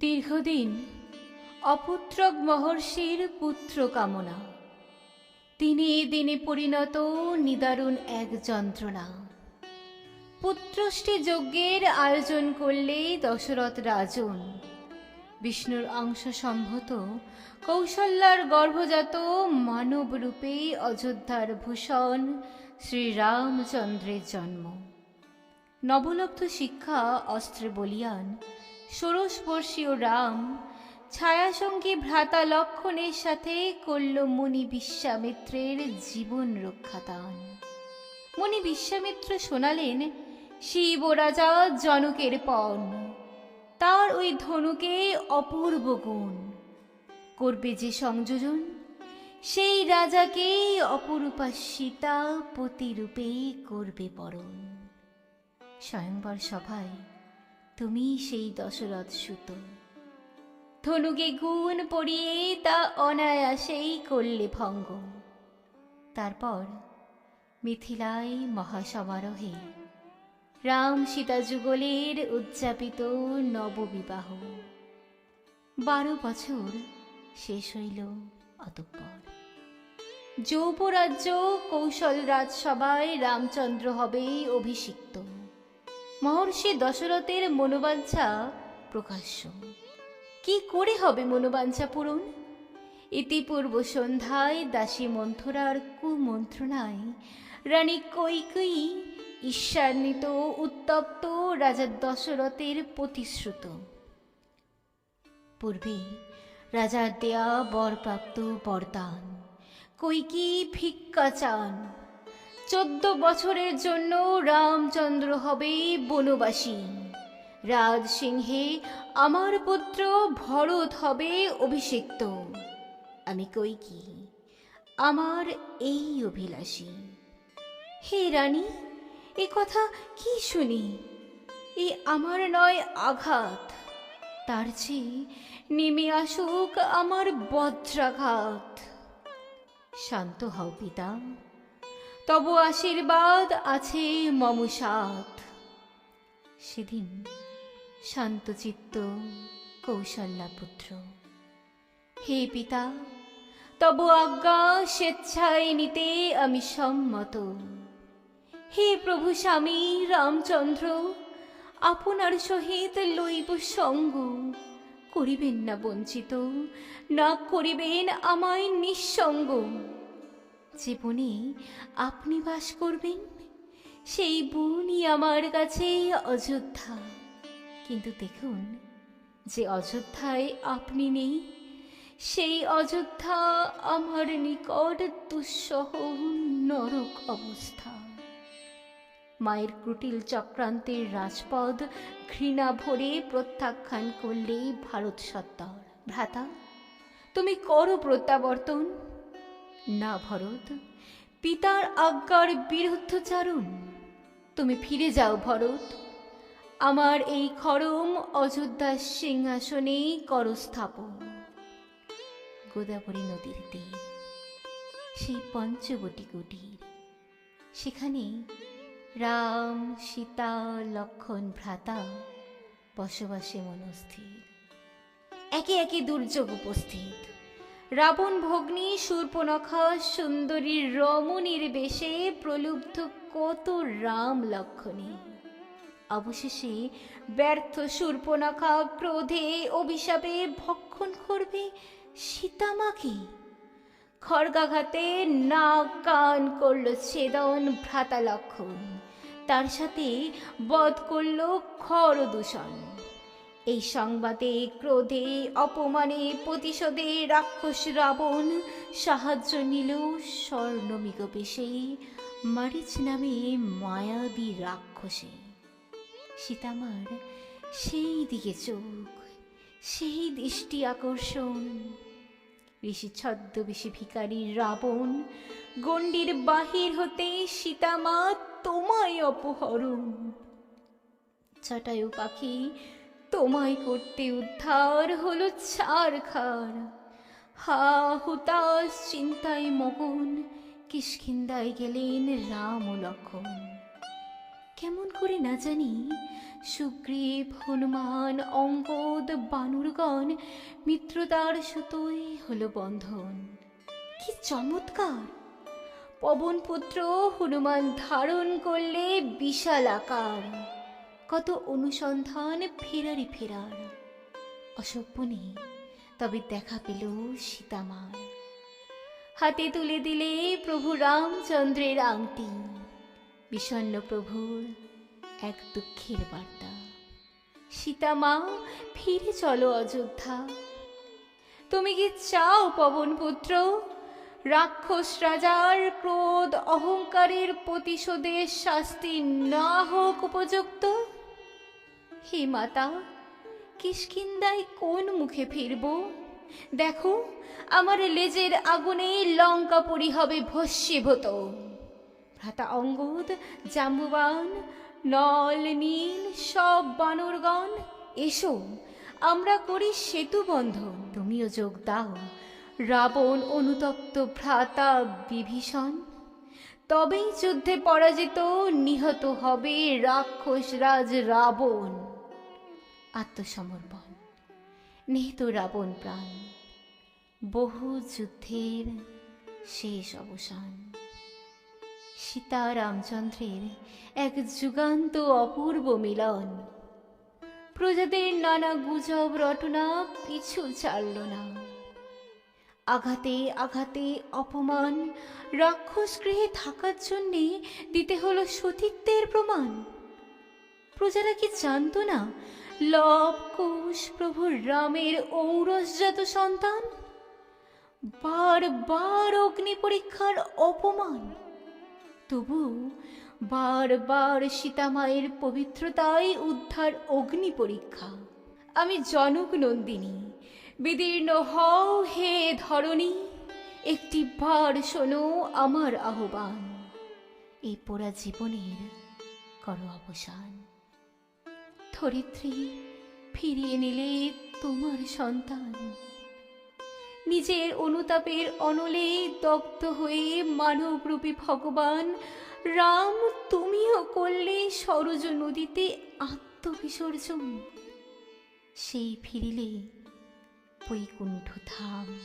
দীর্ঘদিন অপুত্রক মহর্ষির পুত্র কামনা। দিনে দিনে পরিণত নিদারুণ এক যন্ত্রণা। পুত্রষ্টি যজ্ঞের আয়োজন করলে দশরথ রাজন, বিষ্ণুর অংশ সম্ভূত কৌশল্যার গর্ভজাত মানব রূপে অযোধ্যার ভূষণ শ্রীরামচন্দ্রের জন্ম। নবলব্ধ শিক্ষা অস্ত্রে বলিয়ান ষোড়শবর্ষীয় রাম ছায়াসঙ্গী ভ্রাতা লক্ষণের সাথে করল মুনি বিশ্বামিত্রের জীবন রক্ষাতান মুনি বিশ্বামিত্র শোনালেন, শিব রাজা জনকের পণ, তার ওই ধনুকে অপূর্ব গুণ। করবে যে সংযোজন, সেই রাজাকেই অপরূপা সীতা পতিরূপে করবে বরণ। স্বয়ংবর সভায় তুমি সেই দশরথ সুত। ধনুকে গুণ পড়িয়ে তা অনায়াসেই করলে ভঙ্গ। তারপর মিথিলায় মহাসমারোহে রাম সীতা যুগলের উদযাপিত নববিবাহ। বারো বছর শেষ হইল অতঃপর। যৌবরাজ্য কৌশল রাজসভায় রামচন্দ্র হবেই অভিষিক্ত। মহর্ষি দশরথের মনোবাঞ্ছা প্রকাশ্য। কি করে হবে মনোবাঞ্ছা পূরণ? ইতিপূর্ব সন্ধ্যায় দাসী মন্থরার কুমন্ত্রণায় রানী কৈকেয়ী ঈর্ষান্বিত উত্তপ্ত রাজা দশরথের প্রতিশ্রুত। পূর্বে রাজার দেয়া বরপ্রাপ্ত বরদান কৈকি ভিক্ষা চান। চোদ্দ বছরের জন্য রামচন্দ্র হবে বনবাসী। রাজ সিংহে আমার পুত্র ভরত হবে অভিষিক্ত। আমি কই কি? আমার এই অভিলাষী। হে রানী, এ কথা কি শুনি? এ আমার নয় আঘাত। তার চেয়ে নেমে আসুক আমার বজ্রাঘাত। শান্ত হও পিতা তব আশীর্বাদ আছে মম সাথ। সেদিন শান্তচিত্ত কৌশল্যা পুত্র হে পিতা, তব আজ্ঞা স্বেচ্ছায় নিতে আমি সম্মত। হে প্রভু স্বামী রামচন্দ্র, আপনার সহিত লইব সঙ্গ। করিবেন না বঞ্চিত, না করিবেন আমায় নিঃসঙ্গ। যে বনে আপনি বাস করবেন? সেই বনই আমার কাছে অযোধ্যা। কিন্তু দেখুন, যে অযোধ্যায় আপনি নেই, সেই অযোধ্যা আমার নিকট দুঃসহ নরক অবস্থা। মায়ের কুটিল চক্রান্তের রাজপদ ঘৃণা ভরে প্রত্যাখ্যান করলেই ভারত সত্তর। ভ্রাতা, তুমি করো প্রত্যাবর্তন। না ভরত, পিতার আজ্ঞার বিরুদ্ধচারণ তুমি ফিরে যাও ভরত। আমার এই খরম অযোধ্যার সিংহাসনে কর স্থাপন গোদাবরী নদীর তীর, সেই পঞ্চবটি কুটির। সেখানে রাম, সীতা, লক্ষণ, ভ্রাতা বসবাসে মনস্থির। একে একে দুর্যোগ উপস্থিত। রাবণ ভগ্নী শূর্পনখা সুন্দরী রমণীর বেশে প্রলুব্ধ কত রাম লক্ষণী। অবশেষে ব্যর্থ শূর্পনখা ক্রোধে অভিশাপে ভক্ষণ করবে সীতামাকে। খড়গাঘাতে নাক কান করল ছেদন ভ্রাতা লক্ষণ, তার সাথে বধ করল খর দূষণ এই সংবাদে, ক্রোধে, অপমানে, প্রতিশোধে রাক্ষস রাবণ সাহায্য নিল স্বর্ণমিক বেশে, মারিচ নামে মায়াবী রাক্ষসে। সীতামার সেই দিকে চোখ, সেই দৃষ্টি আকর্ষণ। ঋষি ছদ্মবেশী ভিকারী রাবণ গণ্ডির বাহির হতে, সীতামা তোমায় অপহরণ। চাটায়ু পাখি তোমায় করতে উদ্ধার হলো ছাড় খার হা হুতাশ চিন্তায় মগন, কিষ্কিন্দায় গেলেন রাম ও লক্ষণ। কেমন করে না জানি, সুগ্রীব, হনুমান, অঙ্গদ, বানুরগণ, মিত্রতার সুতোই হলো বন্ধন। কি চমৎকার! পবনপুত্র হনুমান ধারণ করলে বিশাল আকার। কত অনুসন্ধান ফেরারি ফেরার। অসভ্যনে তবে দেখা পেল সীতামার। হাতে তুলে দিলে প্রভু রামচন্দ্রের আংটি। বিষণ্ণ প্রভুর এক দুঃখের বার্তা। সীতামা, ফিরে চলো অযোধ্যা। তুমি কি চাও পবন পুত্র? রাক্ষস রাজার ক্রোধ, অহংকারের প্রতিশোধের শাস্তি না হোক উপযুক্ত? হে মাতা, কিষ্কিন্দায় কোন মুখে ফিরব? দেখো, আমার লেজের আগুনে লঙ্কাপুরি হবে ভস্মীভূত। ভ্রাতা অঙ্গদ, জাম্বুবান, নল, নীল, সব বানরগণ, এসো, আমরা করি সেতু বন্ধন। তুমিও যোগ দাও। রাবণ অনুতপ্ত ভ্রাতা বিভীষণ, তবেই যুদ্ধে পরাজিত নিহত হবে রাক্ষস রাজ রাবণ। আত্মসমর্পণ। নিহিত রাবণ প্রাণ। বহু যুদ্ধের শেষ অবসান। সীতা রামচন্দ্রের এক যুগান্ত অপূর্ব মিলন। প্রজাদের নানা গুজব রটনা পিছু ছাড়ল না। আঘাতে আঘাতে অপমান রাক্ষস গৃহে থাকার জন্যে দিতে হলো সতীত্বের প্রমাণ। প্রজারা কি জানতো না লব কুশ প্রভুর রামের ঔরসজাত সন্তান? বারবার অগ্নি পরীক্ষার অপমান। তবু বারবার সীতামায়ের পবিত্রতাই উদ্ধার অগ্নি পরীক্ষা। আমি জনক নন্দিনী, বিদীর্ণ হও হে ধরণী একটি বার শোনো আমার আহ্বান। এই পোড়া জীবনের করো অবসান। ধরিত্রী, ফিরিয়ে নিলে তোমার সন্তান। নিজের অনুতাপের অনলে দগ্ধ হয়ে মানবরূপী ভগবান, রাম, তুমিও করলে সরজ নদীতে আত্মবিসর্জন। সেই ফিরিলে বৈকুণ্ঠ ধাম।